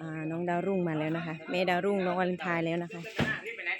อ่าน้องดาวรุ่งมาแล้วนะคะแม่ดาวรุ่งน้องวาเลนไทน์แล้วนะคะ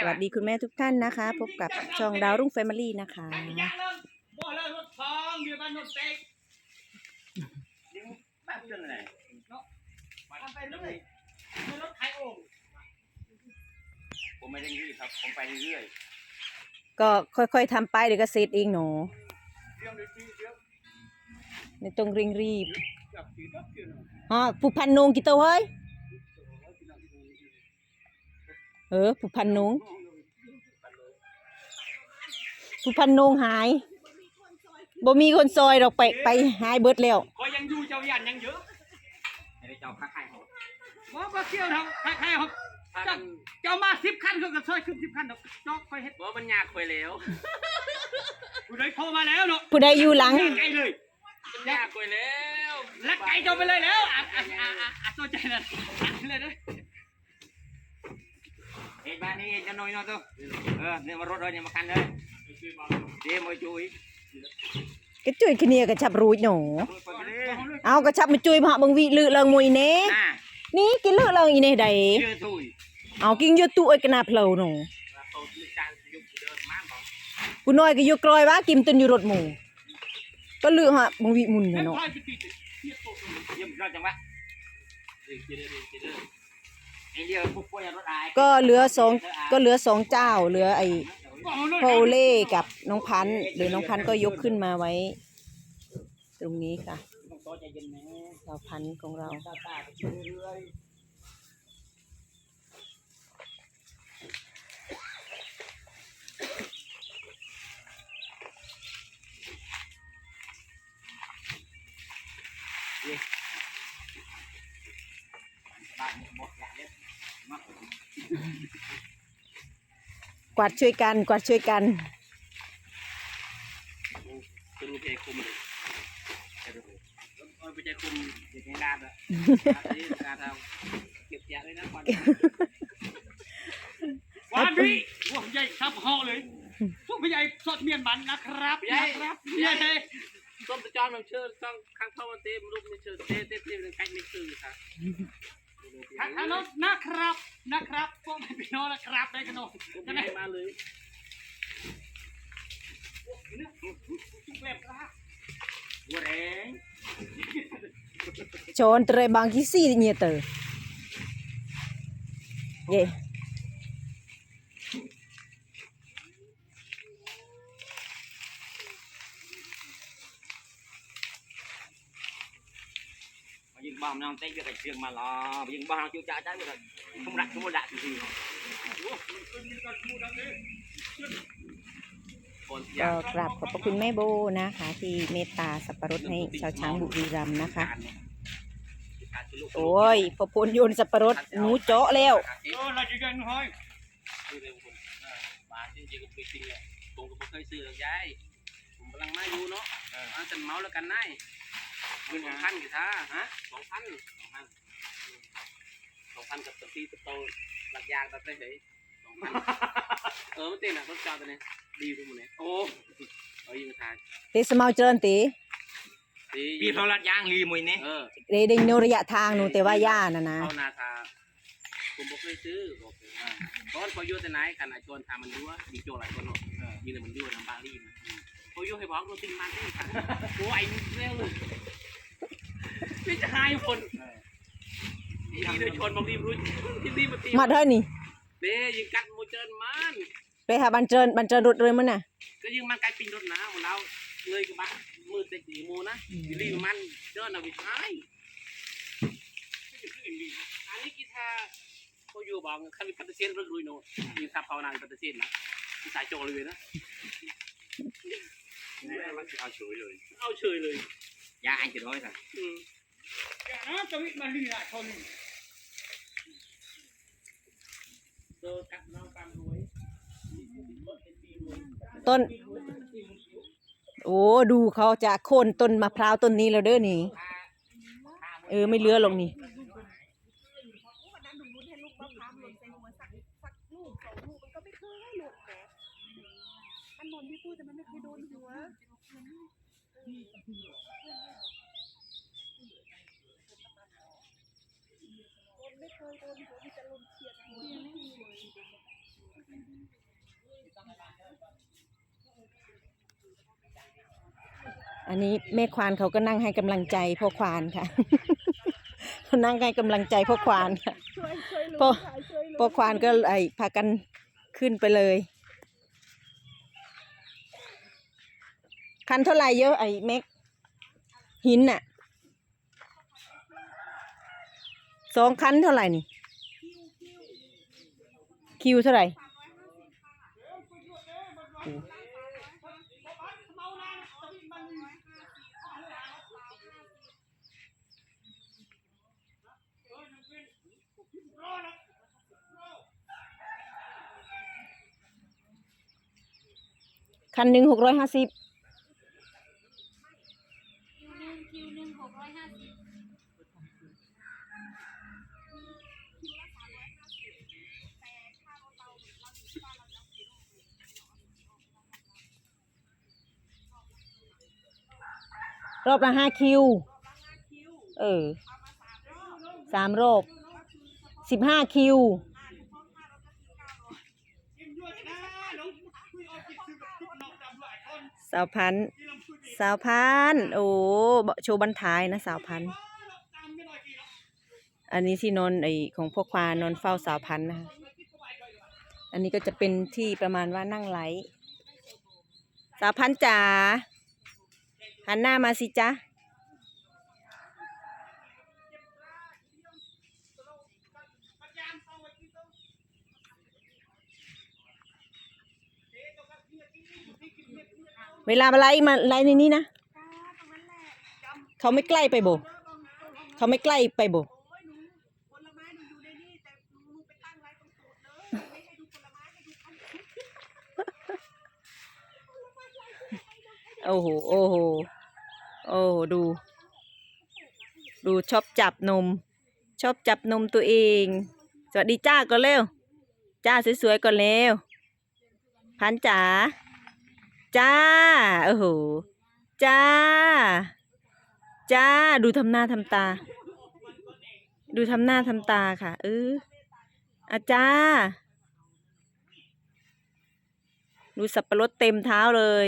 สวัสดีคุณแม่ทุกท่านนะคะ พบกับช่องดาวรุ่งแฟมิลี่นะคะบ่เลิกรถทองอยู่บ้านรถเต็กบ้านเรื่องอะไรทำไปเรื่อยไม่รถไถโอ่งผมไม่ได้รีบครับผมไปเรื่อยก็ค่อยๆทำไปเดี๋ยวก็เสร็จเองหนูเรื่องดีๆเรื่องไม่ต้องเร่งรีบจับสีก็เกี่ยว อ๋อผู้พันนงกี่ตัวเฮ้ยเออผู้พันนงผู้พันนงหายบ่มีคนซอยดอกไปไปหายเบิดแล้วก็ยังอยู่เจ้ายันยังเยอะๆไม่ได้เจ้าข้าใครเขาว่าบ่เกี่ยวทำใครๆครับเจ้าเจ้ามาสิบคันก็กระซอยขึ้นสิบคันดอกจอกค่อยเฮ็ดบอกมันยากไปแล้วผู้ใดโทรมาแล้วเนาะผู้ใดอยู่หลังไกลเลยมันยากไปแล้วและไกลเจ้าไปเลยแล้วอะอะอะอะอะสนใจนั่นอะเลยเด้อเอ็ดบ้านนี้จะน้อยน้อยตัวเออเนี่ยมารถเลยเนี่ยมาคันเลยเดี๋ยวมาจุยก็จุยขี้เนียก็ชับรูดหนูรถไปเลยเอาก็ชับมาจุยมาบังวิลือเลิงมวยเน่น่ะนี่กินลือเลิงอีเน่ใดเชื่อถุยเอากินอยู่ตู้ไอ้กะนาเพลาหนูเราโตมีการยุบเดินมาบอกกูน้อยก็อยู่กรอยว่ากิมตันอยู่รถหมู่ก็ลือฮะบังวิมุนแล้น่ะวเนาะค่อยไปติด เทียบโตตัวเยี่ยมเราจังวะเดี๋ยวเดี๋ยวเดี๋ยวเดี๋ยวไอ้เดียวปุ๊บปุ๊บรถอายก็เหลือสองก็เหลือสองเจ้า เหลือไอ้บอกเอาเลยโพเล่กับน้องพันธุ์หรือน้องพันธุ์ก็ยกขึ้นมาไว้ ตรงนี้ค่ะต้องโตใจเย็นนะเราพันธุ์ของเรา กวาดช่วยกัน กวาดช่วยกันจะรู้เพคุมเลยไปใจคุมเด็กในงานอะนี่การทำเก็บแยะเลยนะก่อนวานพี่พวกใหญ่ทับห่อเลยพวกใหญ่สดเมียนบันนะครับนะครับใหญ่ សុំទៅចំនឹងឈើខាងខាងធំទេរូបនេះឈើទេទេទេនឹងកាច់នេះគឺថាខាងខាងនោះណាក្រាប់ណាក្រាប់ពងពីណោណាក្រាប់ដែរក្នុងទៅនេះមកលើនេះជុំលែបខ្លះវរេងជូនត្រេបងគីស៊ីញ៉េទៅយេ เย่มายิงบอมน้องเต้เยอะกับเชียงมาล้อยิงบอมจิ้วจ้าจ้าเลย không đặt không đặt gì không คนก็กราบขอบพระคุณแม่โบนะคะ ที่เมตตาสับปะรดให้ชาวช้างบุรีรัมย์นะคะ โอ้ยพอพลโยนสับปะรดหนูเจาะแล้วเออเราจะกันห้อยซื้อเร็วคนบ้านจริงๆก็ไปจริงเลยผมก็ไม่เคยซื้อหรอกยายผมกำลังมาอยู่เนาะอ่าแต่เมาแล้วกันนาย เงินสองพันกี่ท่าฮะสองพันสองพันสองพันกับตะปีตะโตหลักยางตัดได้เหรอสองพันเออมันเต้นอะรถจอดตัวนี้ดีทุกมันเนี่ยโอ้เอายิงทายเตสมาเจริญตีปีเขาลัดยางรีมวยเนี่ยเออเรดิงโนระยะทางหนูแต่ว่าย่านะนะเขานาทาผมบอกเคยซื้อบอกเลยอ่าตอนพออยู่แต่ไหนกันอะชวนทำมันด้วยมีโจหลายคนเนาะมีแต่มันด้วยทำบาลีนะพออยู่ให้บอกเราติงมันที่ค่ะโอ้ยเร็วเลยไม่จะ หายคนที่โดยชนบอกรีบรู้ที่รีบมาตีมาเท่านี้เด้ยิงกัดโมเจนมันไปหาบันเจิญบันเจิญรถเลยมั้งน่ะก็ยิงมันไกลปิงรถนะของเราเลยกับบ้านมือเต็กหนีมูนะรีบมันเดินเอาไปใช้อันนี้กีตาร์เขาอยู่บางคันมีปัตเซียนรถลุยโน่ยิงทับภาวนาปัตเซียนนะสายโจเลยนะเอาเฉยเลย เอาเฉยเลยยาอันจะร้อยค่ะ อืมอย่านะจะวิมาลีละชนเจอกับน้องตามรวยต้น โอ้ดูเขาจะโค่นต้นมะพร้าวต้นนี้แล้วเด้อนี่ เออไม่เหลือหรอกนี่วันนั้นหนูรู้ให้ลูกมะพร้าวหล่นใส่หัวสักสักลูกสองลูกมันก็ไม่เคยหล่นแหมมันหล่นที่ตู้แต่มันไม่เคยโดนหัว ไม่เคยโดนหัวมีแต่ลมเฉียดหัวไม่มีเลยอันนี้แม่ควานเขาก็นั่งให้กำลังใจพ่อควานค่ะ เขานั่งให้กำลังใจพ่อควานค่ะช่วยช่วยลุงพ่อค่ะช่วยลุงพ่อควานก็ไอพากันขึ้นไปเลย คันเท่าไหร่เยอะไอ้เม็กหินน่ะ สองคันเท่าไหร่นี่ คิวเท่าไหร่คันหนึ่งหกร้อยห้าสิบ คิวหนึ่งคิวหนึ่งหกร้อยห้าสิบ รอบละห้าคิว เออสามรอบสิบห้าคิวเสาวพัน สาวพัน โอ้โชว์บันท้ายนะสาวพัน อันนี้ที่นอนไอของพวกควานอนเฝ้าสาวพันนะคะ อันนี้ก็จะเป็นที่ประมาณว่านั่งไหลฟ์สาวพันจ๋า หันหน้ามาสิจ๊ะ เวลาอะไรมาไล่ในนี้นะ เขาไม่ใกล้ไปโบ เขาไม่ใกล้ไปโบโอ้โห โอ้โห โอ้ดู ดูชอบจับนม ชอบจับนมตัวเอง สวัสดีจ้าก่อนเร็ว จ้าสวยๆก่อนเร็ว พันจ๋า จ้า โอ้โห จ้า จ้า ดูทำหน้าทำตา ดูทำหน้าทำตาค่ะ เอออาจ้า ดูสับปะรดเต็มเท้าเลย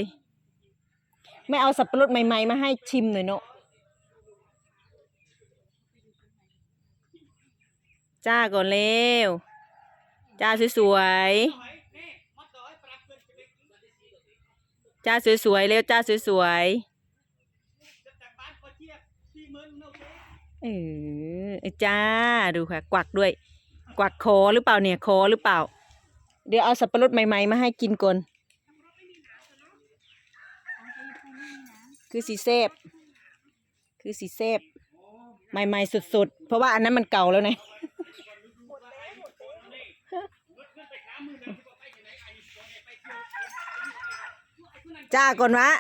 ไม่เอาสับปะรดใหม่ๆ มาให้ชิมหน่อยเนาะจ้าก่อนเร็ว จ้าสวยๆ จ้าสวยๆ เร็วจ้าสวยๆ เออจ้าดูค่ะ กวักด้วย กวักคอหรือเปล่าเนี่ยคอหรือเปล่า เดี๋ยวเอาสับปะรดใหม่ๆ มาให้กินก่อน คือสีเซฟคือสีเซฟใหม่ๆสุดๆ เพราะว่าอันนั้นมันเก่าแล้วไงจ้าก่อนวะ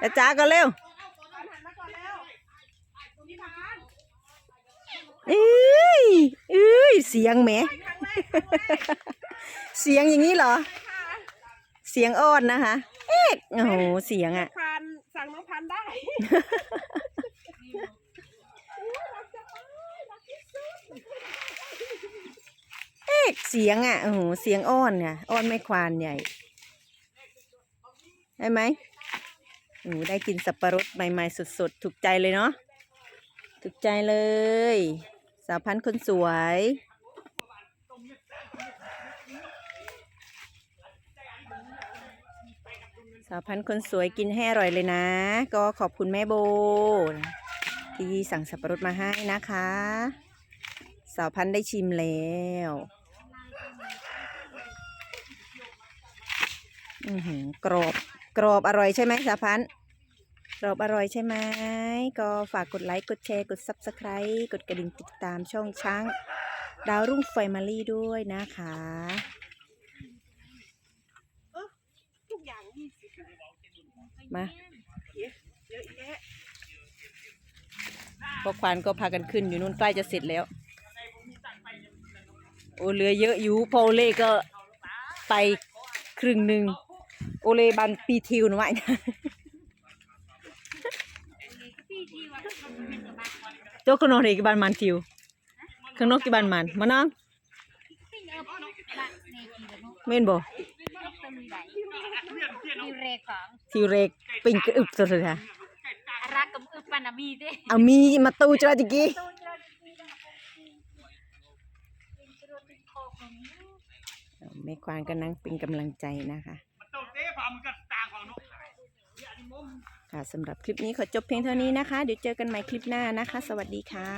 จ้าจ้าก่อนเร็วเอาหันมาก่อนแล้วพี่พานเอ้ยเอ้ยเสียงแหมเสียงอย่างนี้เหรอ เสียงอ้อนนะคะ เอ๊ะโอ้โหเสียงอะพานสั่งน้องพันได้รักจะตายรักที่สุดเอ๊ะเสียงอะโอ้โหเสียงอ้อนเนี่ยอ้อนไม่ควานใหญ่ได้ไหมโอ้โหได้กินสับปะรดใหม่ๆสดๆ ถูกใจเลยเนาะถูกใจเลย สาวพันธุ์คนสวย สาวพันธุ์คนสวยกินให้อร่อยเลยนะ ก็ขอบคุณแม่โบ ที่สั่งสับปะรดมาให้นะคะ สาวพันธุ์ได้ชิมแล้วอือหือกรอบกรอบอร่อยใช่ไหมสาวพันธุ์กรอบอร่อยใช่ไหมก็ฝากกดไลค์กดแชร์กด Subscribe กดกระดิ่งติดตามช่องช้าง ดาวรุ่งไฟมารี่ด้วยนะคะ ทุกอย่างยี่สิบ มาเยอะแยะพวกควานก็พากันขึ้นอยู่นู่นใกล้จะเสร็จแล้ว โอเหลือเยอะอยู่พอโอเล่ก็ไปครึ่งหนึ่งโอเล่บันปีทิวหน่อยพี่ที่ว่าทำเป็นกับบ้านตัวคนนอนเอกบันมันทิวข้างนอกกี่บ้านมันมาน้องปิ้งเออละในกี่ละนุ๊กเม่นบ่ ต้องมีไหนมีเรของทีเรกปิงกระอึบสุดเลยค่ะรักกับอึปันน่ะมีเด้เอามีมาตูจราจิกี้ตู้เจอดีนะเป็นกระดิ่งคอของแม่ควานก็นั่งเป็นกำลังใจนะคะมันต้องเตะฝ่ามันก็ต่างของนกค่ะสำหรับคลิปนี้ขอจบเพียงเท่านี้นะคะ เดี๋ยวเจอกันใหม่คลิปหน้านะคะ สวัสดีค่ะ